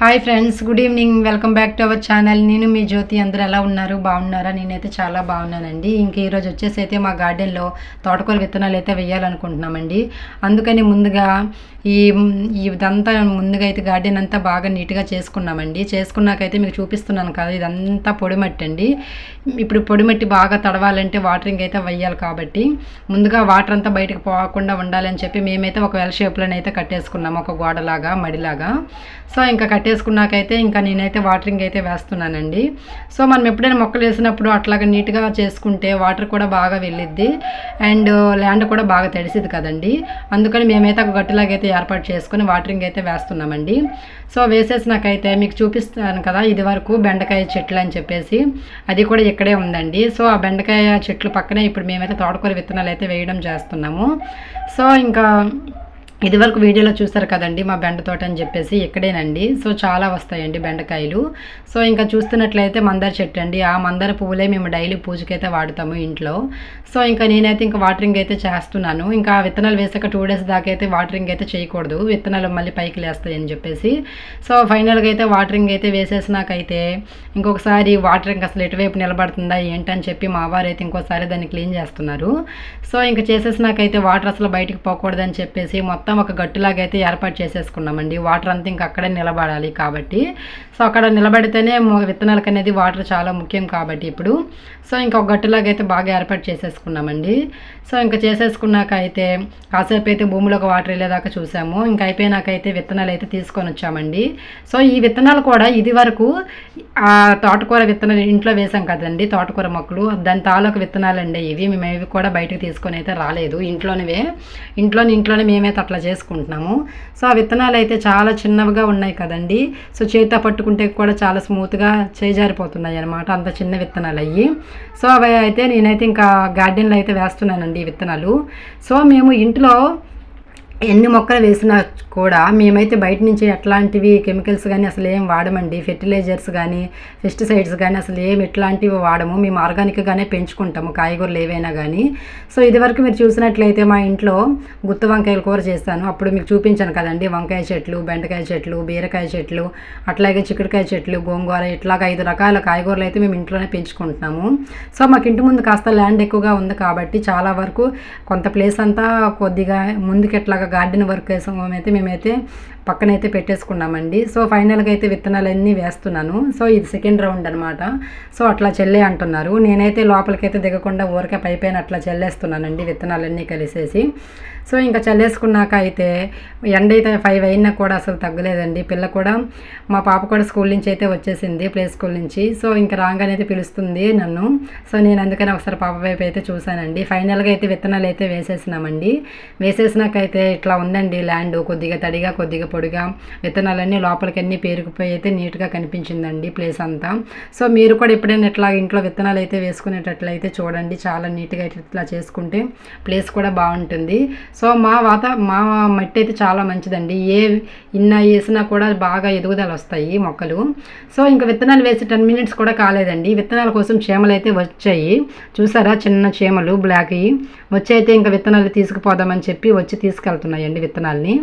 Hi friends good evening welcome back to our channel నేను మీ జ్యోతి. అందరూ ఎలా ఉన్నారు? బాగున్నారా? నేనైతే చాలా బాగున్నానండి. ఇంకా ఈరోజు వచ్చేసి అయితే మా గార్డెన్లో తోటకూర విత్తనాలు అయితే వేయాలనుకుంటున్నామండి. అందుకని ముందుగా ఈ ఇదంతా ముందుగా అయితే గార్డెన్ అంతా బాగా నీట్గా చేసుకున్నామండి. చేసుకున్నాకైతే మీకు చూపిస్తున్నాను కదా ఇదంతా పొడిమట్టి అండి ఇప్పుడు పొడిమట్టి బాగా తడవాలంటే వాటరింగ్ అయితే వేయాలి కాబట్టి ముందుగా వాటర్ అంతా బయటకు పోకుండా ఉండాలని చెప్పి మేమైతే ఒక వెల్ షేప్లోనైతే కట్టేసుకున్నాము ఒక గోడలాగా మడిలాగా. సో ఇంకా కట్టేసుకున్నాకైతే ఇంకా నేనైతే వాటరింగ్ అయితే వేస్తున్నానండి. సో మనం ఎప్పుడైనా మొక్కలు వేసినప్పుడు అట్లాగా నీట్గా చేసుకుంటే వాటర్ కూడా బాగా వెళ్ళిద్ది. అండ్ ల్యాండ్ కూడా బాగా తడిసిద్ది కదండి. అందుకని మేమైతే ఒక గట్టిలాగా అయితే ఏర్పాటు చేసుకుని వాటరింగ్ అయితే వేస్తున్నామండి. సో వేసేసినాకైతే మీకు చూపిస్తాను కదా ఇది వరకు బెండకాయ చెట్లు అని చెప్పేసి. అది కూడా ఇక్కడే ఉందండి. సో ఆ బెండకాయ చెట్లు పక్కనే ఇప్పుడు మేమైతే తోటకూర విత్తనాలు అయితే వేయడం చేస్తున్నాము. సో ఇంకా ఇదివరకు వీడియోలో చూస్తారు కదండి మా బెండ తోట అని చెప్పేసి ఇక్కడేనండి సో చాలా వస్తాయండి బెండకాయలు. సో ఇంకా చూస్తున్నట్లయితే మందార చెట్టు అండి. ఆ మందార పువ్వులే మేము డైలీ పూజకైతే వాడతాము ఇంట్లో. సో ఇంకా నేనైతే ఇంకా వాటరింగ్ అయితే చేస్తున్నాను. ఇంకా విత్తనాలు వేసాక టూ డేస్ దాకా అయితే వాటరింగ్ అయితే చేయకూడదు. విత్తనాలు మళ్ళీ పైకి లేస్తాయని చెప్పేసి. సో ఫైనల్గా అయితే వాటరింగ్ అయితే వేసేసినాకైతే ఇంకొకసారి వాటరింగ్ అసలు ఎటువైపు నిలబడుతుందా ఏంటని చెప్పి మా వారు అయితే ఇంకోసారి దాన్ని క్లీన్ చేస్తున్నారు. సో ఇంకా చేసేసినాకైతే వాటర్ అసలు బయటకు పోకూడదని చెప్పేసి మొత్తం మొత్తం ఒక గట్టులాగా అయితే ఏర్పాటు చేసేసుకున్నామండి. వాటర్ అంతా ఇంకా అక్కడే నిలబడాలి కాబట్టి. సో అక్కడ నిలబడితేనే విత్తనాలకు అనేది వాటర్ చాలా ముఖ్యం కాబట్టి ఇప్పుడు. సో ఇంకా ఒక గట్టులాగా అయితే బాగా ఏర్పాటు చేసేసుకున్నామండి. సో ఇంకా చేసేసుకున్నాక అయితే కాసేపు అయితే భూమిలోకి వాటర్ వెళ్ళేదాకా చూసాము. ఇంకా అయిపోయినాకైతే విత్తనాలు అయితే తీసుకొని వచ్చామండి. సో ఈ విత్తనాలు కూడా ఇది వరకు ఆ తోటకూర విత్తనాలు ఇంట్లో వేసాం కదండి తోటకూర మొక్కలు. దాని తాలూకు విత్తనాలు అండి ఇవి. మేము ఇవి కూడా బయటకు తీసుకొని అయితే రాలేదు. ఇంట్లోనే ఇంట్లోని ఇంట్లోనే మేమైతే అట్లా చేసుకుంటున్నాము. సో ఆ విత్తనాలు అయితే చాలా చిన్నవిగా ఉన్నాయి కదండి. సో చేత పట్టుకుంటే కూడా చాలా స్మూత్గా చేజారిపోతున్నాయి అనమాట అంత చిన్న విత్తనాలు అయ్యి సో అవి అయితే నేనైతే ఇంకా గార్డెన్లో అయితే వేస్తున్నానండి ఈ విత్తనాలు. సో మేము ఇంట్లో ఎన్ని మొక్కలు వేసినా కూడా మేమైతే బయట నుంచి ఎట్లాంటివి కెమికల్స్ కానీ అసలు ఏం వాడమండి. ఫెర్టిలైజర్స్ కానీ పెస్టిసైడ్స్ కానీ అసలు ఏం ఎట్లాంటివి వాడము. మేము ఆర్గానిక్గానే పెంచుకుంటాము కాయగూరలు ఏవైనా కానీ సో ఇదివరకు మీరు చూసినట్లయితే మా ఇంట్లో గుత్త వంకాయల కూర చేస్తాను. అప్పుడు మీకు చూపించాను కదండి. వంకాయ చెట్లు బెండకాయ చెట్లు బీరకాయ చెట్లు అట్లాగే చిక్కుడుకాయ చెట్లు గోంగూర ఇట్లాగ ఐదు రకాల కాయగూరలు అయితే మేము ఇంట్లోనే పెంచుకుంటున్నాము. సో మాకు ఇంటి ముందు కాస్త ల్యాండ్ ఎక్కువగా ఉంది కాబట్టి చాలా వరకు కొంత ప్లేస్ అంతా కొద్దిగా ముందుకు ఎట్లాగా గార్డెన్ వర్క్ అయితే మేమైతే పక్కనైతే పెట్టేసుకున్నామండి. సో ఫైనల్గా అయితే విత్తనాలన్నీ వేస్తున్నాను. సో ఇది సెకండ్ రౌండ్ అనమాట సో అట్లా చెల్లే అంటున్నారు. నేనైతే లోపలికైతే దిగకుండా ఊరికే పైపైన అట్లా చెల్లేస్తున్నానండి విత్తనాలన్నీ కలిసేసి. సో ఇంకా చల్లేసుకున్నాక అయితే ఎండ అయితే ఫైవ్ అయినా కూడా అసలు తగ్గలేదండి. పిల్ల కూడా మా పాప కూడా స్కూల్ నుంచి అయితే వచ్చేసింది ప్లే స్కూల్ నుంచి. సో ఇంకా రాగానే అయితే పిలుస్తుంది నన్ను. సో నేను అందుకని ఒకసారి పాప వైపు అయితే చూశానండి. ఫైనల్గా అయితే విత్తనాలు అయితే వేసేసినామండి. వేసేసినాకైతే ఇట్లా ఉందండి ల్యాండ్ కొద్దిగా తడిగా కొద్దిగా పొడిగా. విత్తనాలన్నీ లోపలికి అన్నీ పేరుకుపోయి అయితే నీట్గా కనిపించిందండి ప్లేస్ అంతా. సో మీరు కూడా ఎప్పుడైనా ఇట్లా ఇంట్లో విత్తనాలు అయితే వేసుకునేటట్లయితే చూడండి. చాలా నీట్గా ఇట్లా చేసుకుంటే ప్లేస్ కూడా బాగుంటుంది. సో మా వాత మా మట్టి అయితే చాలా మంచిదండి. ఏ ఇన్న వేసినా కూడా బాగా ఎదుగుదల వస్తాయి మొక్కలు. సో ఇంకా విత్తనాలు వేసి టెన్ మినిట్స్ కూడా కాలేదండి. విత్తనాల కోసం చీమలు అయితే వచ్చాయి. చూసారా చిన్న చీమలు బ్లాక్. వచ్చి అయితే ఇంకా విత్తనాలు తీసుకుపోదామని చెప్పి వచ్చి తీసుకెళ్తున్నాయండి విత్తనాలని.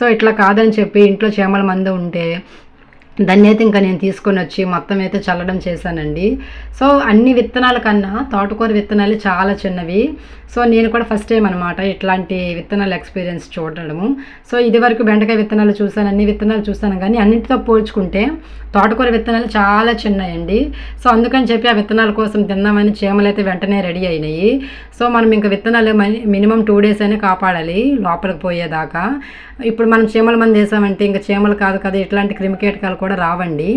సో ఇట్లా కాదని చెప్పి ఇంట్లో చీమల మందు ఉంటే దాన్ని అయితే ఇంకా నేను తీసుకొని వచ్చి మొత్తం అయితే చల్లడం చేశానండి. సో అన్ని విత్తనాల కన్నా తోటకూర విత్తనాలు చాలా చిన్నవి. సో నేను కూడా ఫస్ట్ టైం అనమాట ఇట్లాంటి విత్తనాలు ఎక్స్పీరియన్స్ చూడడము. సో ఇది వరకు బెండకాయ విత్తనాలు చూసాను అన్ని విత్తనాలు చూసాను కానీ అన్నింటితో పోల్చుకుంటే తోటకూర విత్తనాలు చాలా చిన్నాయండి. సో అందుకని చెప్పి ఆ విత్తనాల కోసం తిందామని చీమలు అయితే వెంటనే రెడీ అయినాయి. సో మనం ఇంకా విత్తనాలు మినిమం టూ డేస్ అయినా కాపాడాలి లోపలికి పోయేదాకా. ఇప్పుడు మనం చీమల మంది వేసామంటే ఇంకా చీమలు కాదు కదా ఇట్లాంటి క్రిమికేటకాలు కూడా రావండి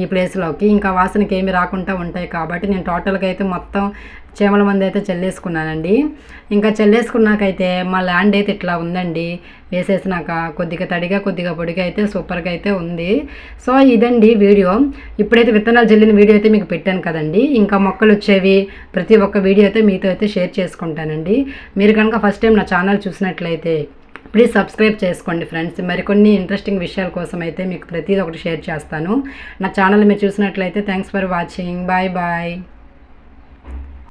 ఈ ప్లేస్లోకి. ఇంకా వాసనకి ఏమి రాకుండా ఉంటాయి కాబట్టి నేను టోటల్గా అయితే మొత్తం చీమల మంది అయితే చల్లేసుకున్నానండి. ఇంకా చల్లేసుకున్నాకైతే మా ల్యాండ్ అయితే ఇట్లా ఉందండి. వేసేసినాక కొద్దిగా తడిగా కొద్దిగా పొడిగా అయితే సూపర్గా అయితే ఉంది. సో ఇదండి వీడియో. ఇప్పుడైతే విత్తనాలు జల్లిన వీడియో అయితే మీకు పెట్టాను కదండి. ఇంకా మొక్కలు వచ్చేవి ప్రతి ఒక్క వీడియో అయితే మీతో అయితే షేర్ చేసుకుంటానండి. మీరు కనుక ఫస్ట్ టైం నా ఛానల్ చూసినట్లయితే ప్లీజ్ సబ్స్క్రైబ్ చేసుకోండి ఫ్రెండ్స్. మరికొన్ని ఇంట్రెస్టింగ్ విషయాల కోసం అయితే మీకు ప్రతిదీ ఒకటి షేర్ చేస్తాను. నా ఛానల్ మీరు చూసినట్లయితే thanks for watching. Bye bye.